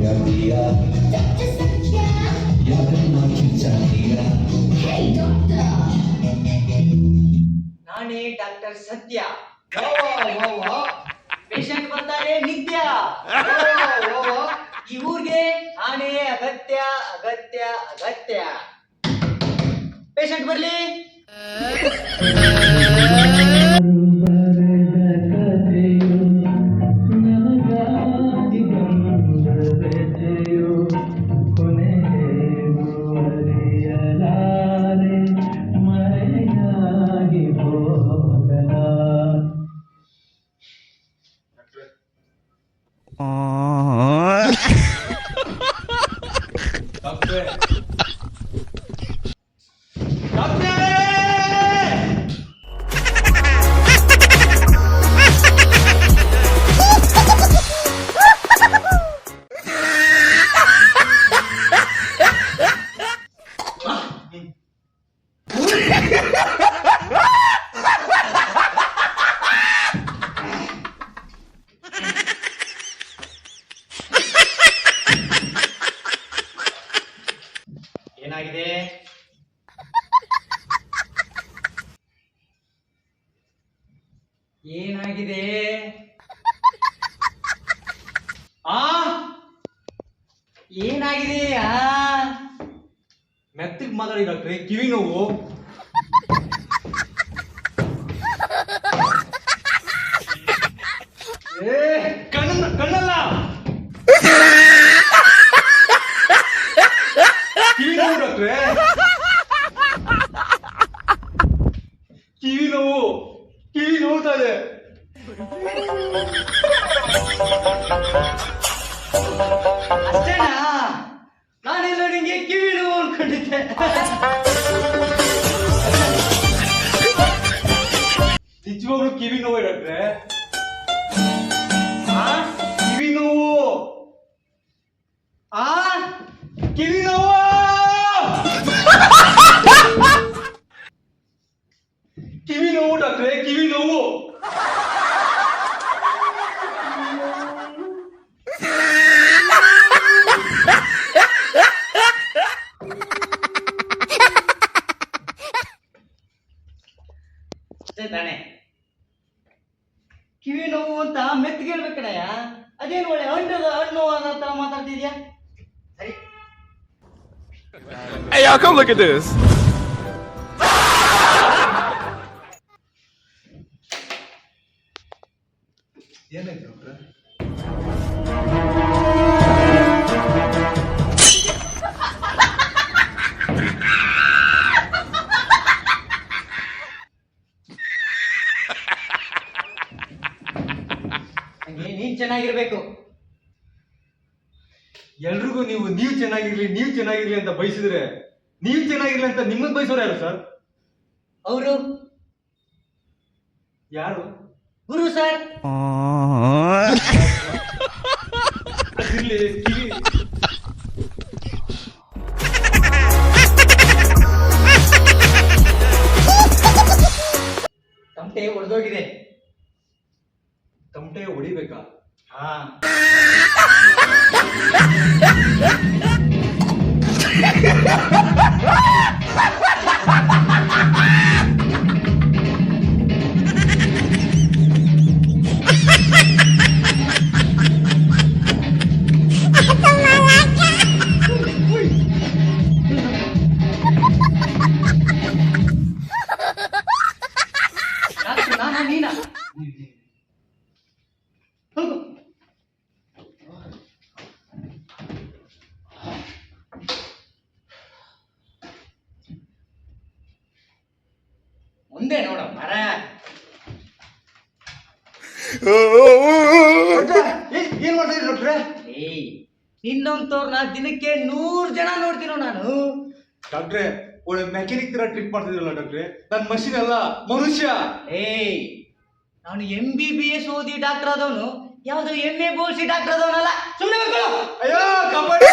ಹೇಳ್ತೀಯಾ ಯಾಕಮ್ಮ ಕಿಚ್ಚಾತೀಯಾ ನಾನೇ ಡಾಕ್ಟರ್ ಸತ್ಯ ಪೇಷಂಟ್ ಬರ್ತಾರೆ ನಿತ್ಯ ಈ ಊರಿಗೆ ನಾನೇ ಅಗತ್ಯ ಅಗತ್ಯ ಅಗತ್ಯ ಪೇಷಂಟ್ ಬರ್ಲಿ ಏನಾಗಿದೆ? ಆ? ಏನಾಗಿದೆ? ಆ? ಮೆತ್ತಗ್ ಮಾತಾಡಿ ಡಾಕ್ಟ್ರೆ ಕಿವಿ ನೋವು. ಏ ಕಣ್ಣ ಕಣ್ಣಲ್ಲ? ಅಷ್ಟೇನಾ ನಾನೆಲ್ಲ ನಿಂಗೆ ಕಿವಿ ನೋವು ಅನ್ಕೊಂಡಿದ್ದೆ ಕಿವಿ ನೋವು ಡಾಕ್ಟ್ರೆ ಕಿವಿ ನೋವು? ಆ? ತಾನೆ ಕಿವಿ ನೋವು ಅಂತ ಮೆತ್ತಿಗೆ ಹೇಳ್ಬೇಕಣಯ್ಯ ಅದೇನು ಒಳ್ಳೆ ಹಣ್ಣದ ಹಣ್ಣು ಅನ್ನೋ ತರ ಮಾತಾಡ್ತಿದ್ಯಾ? ಸರಿ. Hey, y'all, come look at this. ಏನಾಯ್ತು ಡಾಕ್ಟ್ರೆ? ಚೆನ್ನಾಗಿರ್ಬೇಕು. ಎಲ್ರಿಗೂ ನೀವು ನೀವು ಚೆನ್ನಾಗಿರ್ಲಿ ನೀವು ಚೆನ್ನಾಗಿರ್ಲಿ ಅಂತ ಬಯಸಿದ್ರೆ ನೀವು ಚೆನ್ನಾಗಿರ್ಲಿ ಅಂತ ನಿಮ್ಮನ್ನ ಬಯಸೋರು ಯಾರು ಸರ್? ಅವರು? ಯಾರು? ಗುರು ಸರ್. ತಮಟೆ ಒಡೆದೋಗಿದೆ. ತಮಟೆ ಹೊಡಿಬೇಕಾ? à. ಮುಂದೆ ನೋಡ ಮರ. ಏನ್ ಮಾಡ್ತಾ ಇದ್ರಿ ಡಾಕ್ಟ್ರೆ ಏಯ್ ನಾ ದಿನಕ್ಕೆ ನೂರ್ ಜನ ನೋಡ್ತೀನೋ ನಾನು. ಡಾಕ್ಟ್ರೆ ಒಳ್ಳೆ ಮೆಕ್ಯಾನಿಕ್ ತರ ಟ್ರೀಟ್ ಮಾಡ್ತಿದ್ರಲ್ಲ ಡಾಕ್ಟ್ರೆ? ನನ್ ಮಷಿನ್ ಅಲ್ಲ ಮನುಷ್ಯ. ಏಯ್ ನಾನು ಎಂ ಬಿ ಬಿ ಎಸ್ ಓದಿ ಡಾಕ್ಟರ್ ಆದವನು ಯಾವ್ದು ಎಂ ಎ ಬೋಲ್ಸಿ ಡಾಕ್ಟರ್ ಆದವನಲ್ಲ. ಸುಮ್ಮನೆ ಅಯ್ಯೋ ಕಬಡ್ಡಿ